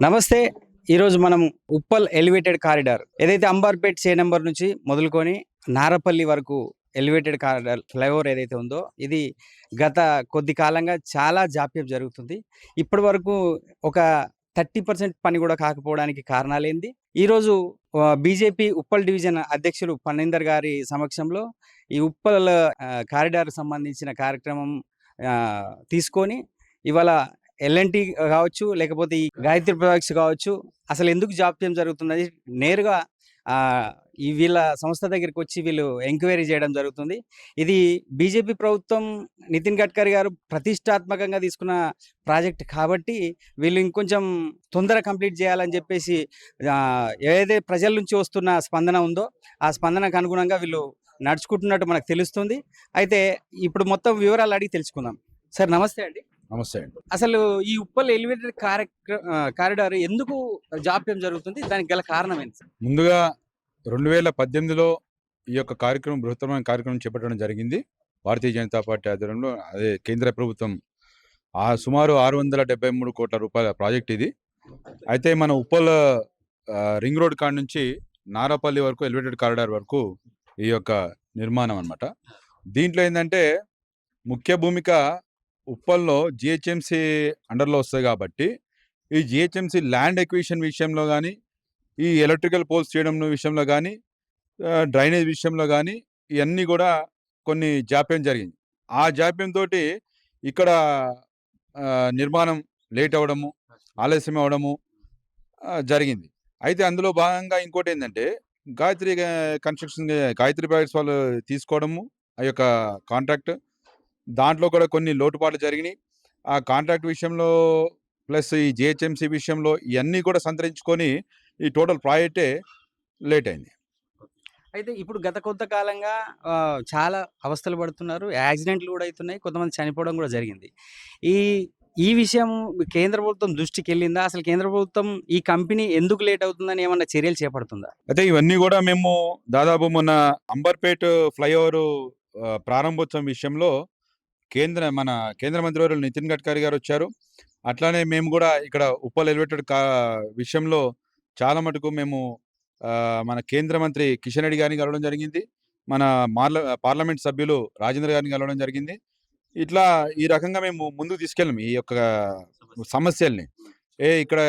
నమస్తే. ఈరోజు మనం ఉప్పల్ ఎలివేటెడ్ కారిడార్ ఏదైతే అంబార్పేట్ సే నెంబర్ నుంచి మొదలుకొని నారపల్లి వరకు ఎలివేటెడ్ కారిడార్ ఫ్లైఓవర్ ఏదైతే ఉందో ఇది గత కొద్ది కాలంగా చాలా జాప్యం జరుగుతుంది. ఇప్పటి వరకు ఒక థర్టీ పర్సెంట్ పని కూడా కాకపోవడానికి కారణాలేంది? ఈరోజు బీజేపీ ఉప్పల్ డివిజన్ అధ్యక్షులు పన్నీందర్ గారి సమక్షంలో ఈ ఉప్పల్ కారిడార్ సంబంధించిన కార్యక్రమం తీసుకొని ఇవాళ ఎల్ఎన్టీ కావచ్చు లేకపోతే ఈ గాయత్రి ప్రొడక్ట్స్ కావచ్చు అసలు ఎందుకు జాప్యం జరుగుతున్నది నేరుగా ఈ వీళ్ళ సంస్థ దగ్గరికి వచ్చి వీళ్ళు ఎంక్వైరీ చేయడం జరుగుతుంది. ఇది బీజేపీ ప్రభుత్వం నితిన్ గడ్కరీ గారు ప్రతిష్టాత్మకంగా తీసుకున్న ప్రాజెక్ట్ కాబట్టి వీళ్ళు ఇంకొంచెం తొందర కంప్లీట్ చేయాలని చెప్పేసి ఏదైతే ప్రజల నుంచి వస్తున్న స్పందన ఉందో ఆ స్పందనకు అనుగుణంగా వీళ్ళు నడుచుకుంటున్నట్టు మనకు తెలుస్తుంది. అయితే ఇప్పుడు మొత్తం వివరాలు అడిగి తెలుసుకుందాం. సార్ నమస్తే అండి. నమస్తే అండి. అసలు ఈ ఉప్పల్ ఎలివేటెడ్ కారిడార్ ఎందుకు జాప్యం జరుగుతుంది? దానికి గల కారణం ఏంటి? ముందుగా రెండు వేల పద్దెనిమిదిలో ఈ యొక్క కార్యక్రమం బృహత్తరమైన కార్యక్రమం చేపట్టడం జరిగింది. భారతీయ జనతా పార్టీ ఆధ్వర్యంలో అదే కేంద్ర ప్రభుత్వం ఆ సుమారు ఆరు వందల డెబ్బై మూడు కోట్ల రూపాయల ప్రాజెక్ట్ ఇది. అయితే మన ఉప్పల్ రింగ్ రోడ్ కాడ నుంచి నారాపల్లి వరకు ఎలివేటెడ్ కారిడార్ వరకు ఈ యొక్క నిర్మాణం అన్నమాట. దీంట్లో ఏంటంటే ముఖ్య భూమిక ఉప్పల్లో జిహెచ్ఎంసి అండర్లో వస్తుంది కాబట్టి ఈ జిహెచ్ఎంసి ల్యాండ్ ఎక్విషన్ విషయంలో కానీ ఈ ఎలక్ట్రికల్ పోల్స్ చేయడం విషయంలో కానీ డ్రైనేజ్ విషయంలో కానీ ఇవన్నీ కూడా కొన్ని జాప్యం జరిగింది. ఆ జాప్యంతో ఇక్కడ నిర్మాణం లేట్ అవ్వడము ఆలస్యం అవ్వడము జరిగింది. అయితే అందులో భాగంగా ఇంకోటి ఏంటంటే గాయత్రి కన్స్ట్రక్షన్ గాయత్రి ప్రాజెక్ట్స్ వాళ్ళు తీసుకోవడము ఆ యొక్క కాంట్రాక్ట్ దాంట్లో కూడా కొన్ని లోటుపాట్లు జరిగినాయి. ఆ కాంట్రాక్ట్ విషయంలో ప్లస్ ఈ జిహెచ్ఎంసి విషయంలో ఇవన్నీ కూడా సంతరించుకొని ఈ టోటల్ ప్రాజెక్టే లేట్ అయింది అయితే ఇప్పుడు గత కొంతకాలంగా చాలా అవస్థలు పడుతున్నారు. యాక్సిడెంట్లు కూడా అవుతున్నాయి కొంతమంది చనిపోవడం కూడా జరిగింది. ఈ ఈ విషయం కేంద్ర ప్రభుత్వం దృష్టికి వెళ్ళిందా అసలు కేంద్ర ప్రభుత్వం ఈ కంపెనీ ఎందుకు లేట్ అవుతుందని ఏమన్నా చర్యలు చేపడుతుందా? అయితే ఇవన్నీ కూడా మేము దాదాపు మొన్న అంబర్పేట్ ఫ్లైఓవర్ ప్రారంభోత్సవం విషయంలో కేంద్ర మన కేంద్ర మంత్రివర్యులు నితిన్ గడ్కరీ గారు వచ్చారు. అట్లానే మేము కూడా ఇక్కడ ఉప్పల్ ఎలివేటెడ్ కా విషయంలో చాలా మటుకు మేము మన కేంద్ర మంత్రి కిషన్ రెడ్డి గారిని కలవడం జరిగింది. మన మార్ల పార్లమెంట్ సభ్యులు రాజేంద్ర గారిని కలవడం జరిగింది. ఇట్లా ఈ రకంగా మేము ముందుకు తీసుకెళ్ళాం ఈ యొక్క సమస్యల్ని. ఏ ఇక్కడ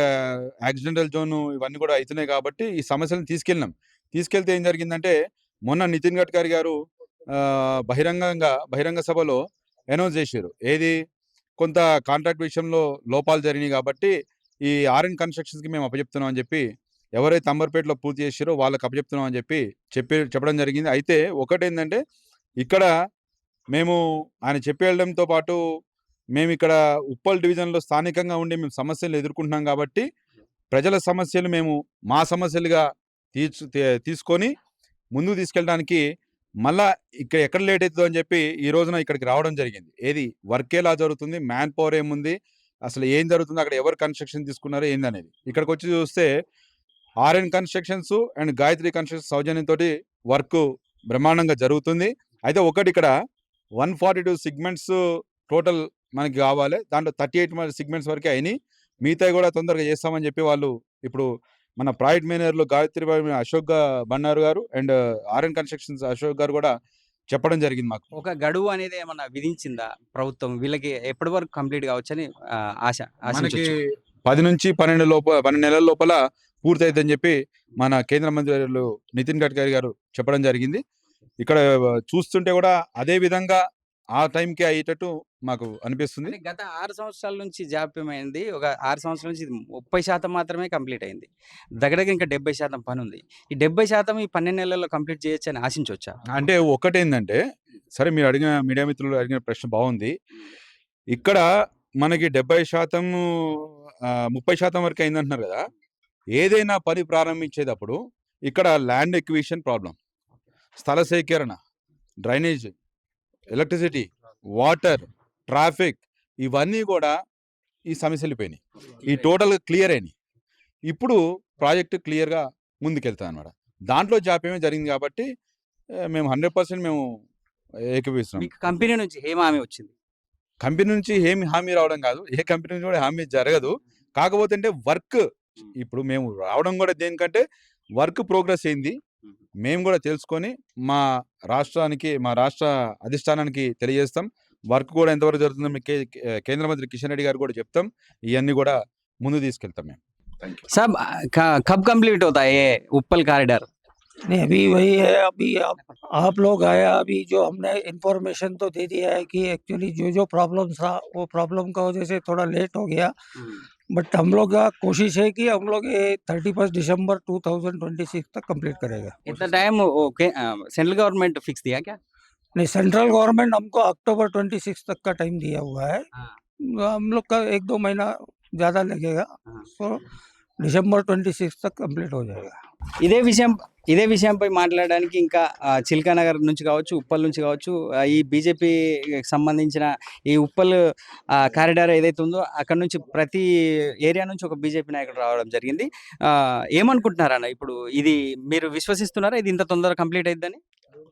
యాక్సిడెంటల్ జోన్ ఇవన్నీ కూడా అవుతున్నాయి కాబట్టి ఈ సమస్యలను తీసుకెళ్ళినాం. తీసుకెళ్తే ఏం జరిగిందంటే మొన్న నితిన్ గడ్కరీ గారు బహిరంగంగా బహిరంగ సభలో అనౌన్స్ చేశారు ఏది? కొంత కాంట్రాక్ట్ విషయంలో లోపాలు జరిగినాయి కాబట్టి ఈ ఆర్ఎన్ కన్స్ట్రక్షన్స్కి మేము అప్పచెప్తున్నాం అని చెప్పి ఎవరైతే అంబర్పేటలో పూర్తి చేశారో వాళ్ళకి అప్పచెప్తున్నాం అని చెప్పి చెప్పి చెప్పడం జరిగింది. అయితే ఒకటేంటంటే ఇక్కడ మేము ఆయన చెప్పి వెళ్ళడంతో పాటు మేము ఇక్కడ ఉప్పల్ డివిజన్లో స్థానికంగా ఉండి మేము సమస్యలు ఎదుర్కొంటున్నాం కాబట్టి ప్రజల సమస్యలు మేము మా సమస్యలుగా తీర్చు తీసుకొని ముందుకు తీసుకెళ్ళడానికి మళ్ళా ఇక్కడ ఎక్కడ లేట్ అవుతుందో అని చెప్పి ఈ రోజున ఇక్కడికి రావడం జరిగింది. ఏది? వర్క్ ఎలా జరుగుతుంది మ్యాన్ పవర్ ఏముంది? అసలు ఏం జరుగుతుంది? అక్కడ ఎవరు కన్స్ట్రక్షన్ తీసుకున్నారో? ఏందనేది. ఇక్కడికి వచ్చి చూస్తే R N constructions and Gayatri construction సౌజన్యంతో వర్క్ బ్రహ్మాండంగా జరుగుతుంది. అయితే ఒకటి ఇక్కడ one forty two segments total మనకి కావాలి. దాంట్లో థర్టీ ఎయిట్ సిగ్మెంట్స్ వరకే అయినాయి. మిగతా కూడా తొందరగా చేస్తామని చెప్పి వాళ్ళు ఇప్పుడు మన ప్రాజెక్ట్ మేనేజర్లు గాయత్రి బాబు అశోక్ బండారు గారు అండ్ ఆర్ఎన్ కన్స్ట్రక్షన్స్ అశోక్ గారు కూడా చెప్పడం జరిగింది మాకు. ఒక గడువు అనేది ఏమన్నా విధించిందా ప్రభుత్వం? వీళ్ళకి ఎప్పటి వరకు కంప్లీట్ కావచ్చని ఆశ మనకి పది నుంచి పన్నెండు లోపల పన్నెండు నెలల లోపల పూర్తయిద్దని చెప్పి మన కేంద్ర మంత్రులు నితిన్ గడ్కరీ గారు చెప్పడం జరిగింది. ఇక్కడ చూస్తుంటే కూడా అదే విధంగా ఆ టైంకి అయ్యేటట్టు మాకు అనిపిస్తుంది. అంటే గత ఆరు సంవత్సరాల నుంచి జాప్యం అయింది ఒక ఆరు సంవత్సరాల నుంచి ఇది ముప్పై శాతం మాత్రమే కంప్లీట్ అయింది. దగ్గర దగ్గర ఇంకా డెబ్బై శాతం పని ఉంది. ఈ డెబ్బై శాతం ఈ పన్నెండు నెలల్లో కంప్లీట్ చేయొచ్చు అని ఆశించవచ్చా అంటే ఒకటేందంటే సరే మీరు అడిగిన మీడియా మిత్రులు అడిగిన ప్రశ్న బాగుంది. ఇక్కడ మనకి డెబ్బై శాతం ముప్పై శాతం వరకు అయిందంటున్నారు కదా. ఏదైనా పని ప్రారంభించేటప్పుడు ఇక్కడ ల్యాండ్ ఎక్విషన్ ప్రాబ్లం స్థల సేకరణ డ్రైనేజ్ ఎలక్ట్రిసిటీ వాటర్ ట్రాఫిక్ ఇవన్నీ కూడా ఈ సమస్యలు పోయినాయి ఈ టోటల్ క్లియర్ అయినాయి. ఇప్పుడు ప్రాజెక్ట్ క్లియర్గా ముందుకెళ్తాం అనమాట దాంట్లో జాప్యమే జరిగింది కాబట్టి మేము హండ్రెడ్ పర్సెంట్ మేము ఏకీపిస్తున్నాం కంపెనీ నుంచి ఏం హామీ వచ్చింది. కంపెనీ నుంచి ఏమి హామీ రావడం కాదు. ఏ కంపెనీ నుంచి కూడా హామీ జరగదు. కాకపోతే అంటే వర్క్ ఇప్పుడు మేము రావడం కూడా దేనికంటే వర్క్ ప్రోగ్రెస్ అయింది. మేము కూడా తెలుసుకొని మా రాష్ట్రానికి మా రాష్ట్ర అధిష్టానానికి తెలియజేస్తాం వర్క్ కూడా ఎంతవరకు జరుగుతుందో మీకు కే- కే- కేంద్ర మంత్రి కిషన్ రెడ్డి గారు కూడా చెప్తాం ఇవన్నీ కూడా ముందు తీసుకెళ్తాం మేము साहब क- कब कंप्लीट होता है ये उपल कॉरिडोर नहीं अभी वही है अभी आप, आप लोग आया अभी जो हमने इंफॉर्मेशन तो दे दिया है कि एक्चुअली जो जो प्रॉब्लम था वो प्रॉब्लम का वजह से थोड़ा लेट हो गया बट हम लोग का कोशिश है कि हम लोग ये थर्टी फ़र्स्ट दिसंबर 2026 तक कंप्लीट करेगा इतना time okay central government fix दिया क्या नहीं सेंट्रल गवर्नमेंट हमको अक्टूबर 26 तक का टाइम दिया हुआ है हाँ। हम लोग का एक दो महीना ज़्यादा लगेगा हाँ। तो డిసెంబర్ ట్వంటీ సిక్స్త్ కంప్లీట్ అవుతుంది ఇదే విషయం ఇదే విషయంపై మాట్లాడడానికి ఇంకా చిల్కా నగర్ నుంచి కావచ్చు ఉప్పల్ నుంచి కావచ్చు ఈ బీజేపీ సంబంధించిన ఈ ఉప్పల్ కారిడార్ ఏదైతే ఉందో అక్కడ నుంచి ప్రతి ఏరియా నుంచి ఒక బీజేపీ నాయకుడు రావడం జరిగింది. ఏమనుకుంటున్నారన్న ఇప్పుడు ఇది మీరు విశ్వసిస్తున్నారా? ఇది ఇంత తొందరగా కంప్లీట్ అయిద్దని?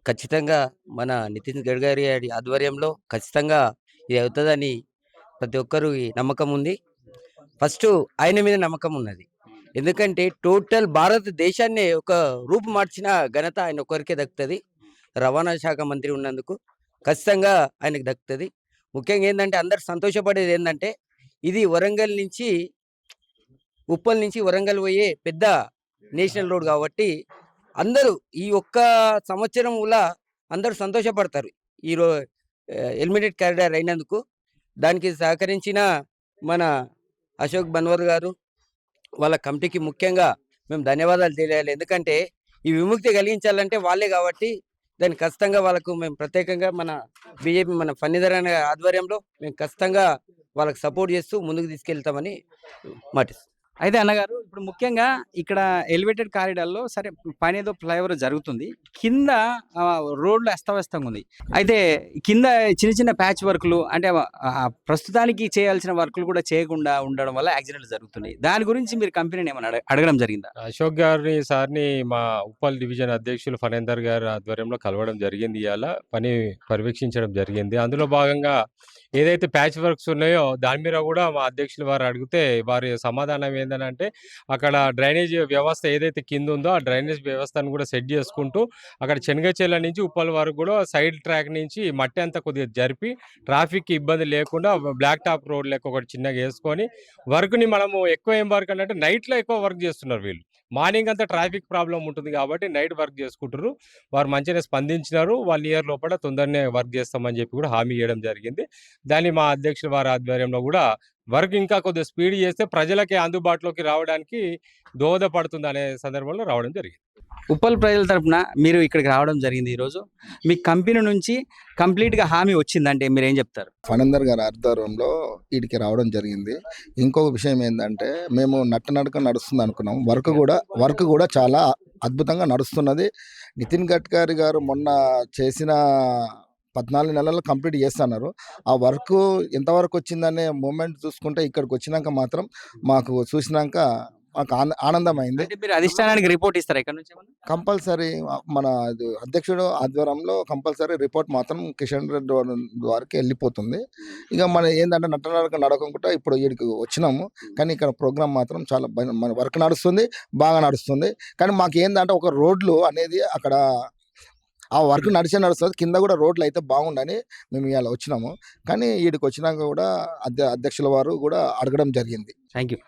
ఖచ్చితంగా మన నితిన్ గడ్కరీ ఆధ్వర్యంలో ఖచ్చితంగా ఇది అవుతుందని ప్రతి ఒక్కరు నమ్మకం ఉంది. ఫస్ట్ ఆయన మీద నమ్మకం ఉన్నది. ఎందుకంటే టోటల్ భారతదేశాన్ని ఒక రూపు మార్చిన ఘనత ఆయన ఒకరికే దక్కుతుంది. రవాణా శాఖ మంత్రి ఉన్నందుకు ఖచ్చితంగా ఆయనకు దక్కుతుంది. ముఖ్యంగా ఏంటంటే అందరు సంతోషపడేది ఏంటంటే ఇది వరంగల్ నుంచి ఉప్పల్ నుంచి వరంగల్ పోయే పెద్ద నేషనల్ రోడ్ కాబట్టి అందరూ ఈ ఒక్క సంవత్సరం కూడా అందరూ సంతోషపడతారు. ఈ రో ఎలిమినేట్ క్యారిడర్ అయినందుకు దానికి సహకరించిన మన అశోక్ బన్వర్ గారు వాళ్ళ కమిటీకి ముఖ్యంగా మేము ధన్యవాదాలు తెలియాలి. ఎందుకంటే ఈ విముక్తి కలిగించాలంటే వాళ్ళే కాబట్టి దాన్ని ఖచ్చితంగా వాళ్ళకు మేము ప్రత్యేకంగా మన బీజేపీ మన ఫన్నీధర్ అనే ఆధ్వర్యంలో మేము ఖచ్చితంగా వాళ్ళకి సపోర్ట్ చేస్తూ ముందుకు తీసుకెళ్తామని మాటిస్తాం అయితే అన్నగారు ఇప్పుడు ముఖ్యంగా ఇక్కడ ఎలివేటెడ్ కారిడార్లో సరే పని ఏదో ఫ్లైఓవర్ జరుగుతుంది. కింద రోడ్లు అస్తవ్యస్తంగా ఉంది. అయితే కింద చిన్న చిన్న ప్యాచ్ వర్క్లు అంటే ప్రస్తుతానికి చేయాల్సిన వర్క్లు కూడా చేయకుండా ఉండడం వల్ల యాక్సిడెంట్లు జరుగుతున్నాయి. దాని గురించి మీరు కంపెనీని ఏమైనా అడగ- అడగడం జరిగిందా? అశోక్ గారిని సార్ని మా ఉప్పల్ డివిజన్ అధ్యక్షులు ఫణేందర్ గారి ఆధ్వర్యంలో కలవడం జరిగింది. ఇవాళ పని పర్యవేక్షించడం జరిగింది. అందులో భాగంగా ఏదైతే ప్యాచ్ వర్క్స్ ఉన్నాయో దాని మీద కూడా మా అధ్యక్షులు వారు అడిగితే వారి సమాధానం అంటే అక్కడ డ్రైనేజ్ వ్యవస్థ ఏదైతే కింద ఉందో ఆ డ్రైనేజ్ వ్యవస్థను కూడా సెట్ చేసుకుంటూ అక్కడ చెనగచేల నుంచి ఉప్పల్ వరకు కూడా సైడ్ ట్రాక్ నుంచి మట్టి అంతా కొద్దిగా జరిపి ట్రాఫిక్ ఇబ్బంది లేకుండా బ్లాక్ టాప్ రోడ్ లెక్క ఒకటి చిన్నగా వేసుకొని వర్క్ని మనము ఎక్కువ ఏం వర్క్ అంటే నైట్లో ఎక్కువ వర్క్ చేస్తున్నారు వీళ్ళు. మార్నింగ్ అంతా ట్రాఫిక్ ప్రాబ్లం ఉంటుంది కాబట్టి నైట్ వర్క్ చేసుకుంటారు వారు మంచిగా స్పందించినారు. వన్ ఇయర్ లోపల తొందరనే వర్క్ చేస్తామని చెప్పి కూడా హామీ ఇవ్వడం జరిగింది. దాన్ని మా అధ్యక్షుల వారి ఆధ్వర్యంలో కూడా వర్క్ ఇంకా కొద్దిగా స్పీడ్ చేస్తే ప్రజలకి అందుబాటులోకి రావడానికి దోహదపడుతుంది అనే సందర్భంలో రావడం జరిగింది. ఉప్పల్ ప్రజల తరపున మీరు ఇక్కడికి రావడం జరిగింది ఈరోజు. మీ కంపెనీ నుంచి కంప్లీట్గా హామీ వచ్చిందంటే మీరు ఏం చెప్తారు? ఫణందర్ గారి ఆధ్వర్యంలో వీడికి రావడం జరిగింది. ఇంకొక విషయం ఏంటంటే మేము నట్ట నడక నడుస్తుంది అనుకున్నాం. వర్క్ కూడా వర్క్ కూడా చాలా అద్భుతంగా నడుస్తున్నది. నితిన్ గడ్కరీ గారు మొన్న చేసిన పద్నాలుగు నెలల్లో కంప్లీట్ చేస్తున్నారు. ఆ వర్క్ ఎంతవరకు వచ్చిందనే మూమెంట్ చూసుకుంటే ఇక్కడికి వచ్చినాక మాత్రం మాకు చూసినాక మాకు ఆన- ఆనందమైంది. మీరు అధిష్టానానికి రిపోర్ట్ ఇస్తారా ఇక్కడ నుంచి? కంపల్సరీ మన అధ్యక్షుడు ఆధ్వర్యంలో కంపల్సరీ రిపోర్ట్ మాత్రం కిషన్ రెడ్డి వారి వారికి వెళ్ళిపోతుంది. ఇక మన ఏంటంటే నట్టనడక నడకుండా ఇప్పుడు వీడికి వచ్చినాము. కానీ ఇక్కడ ప్రోగ్రామ్ మాత్రం చాలా మన వర్క్ నడుస్తుంది బాగా నడుస్తుంది. కానీ మాకు ఏంటంటే ఒక రోడ్లు అనేది అక్కడ ఆ వర్క్ నడిచే నడుస్తుంది కింద కూడా రోడ్లు అయితే బాగుండని మేము ఇవాళ వచ్చినాము. కానీ వీడికి వచ్చినాక కూడా అధ్య అధ్యక్షుల వారు కూడా అడగడం జరిగింది. Thank you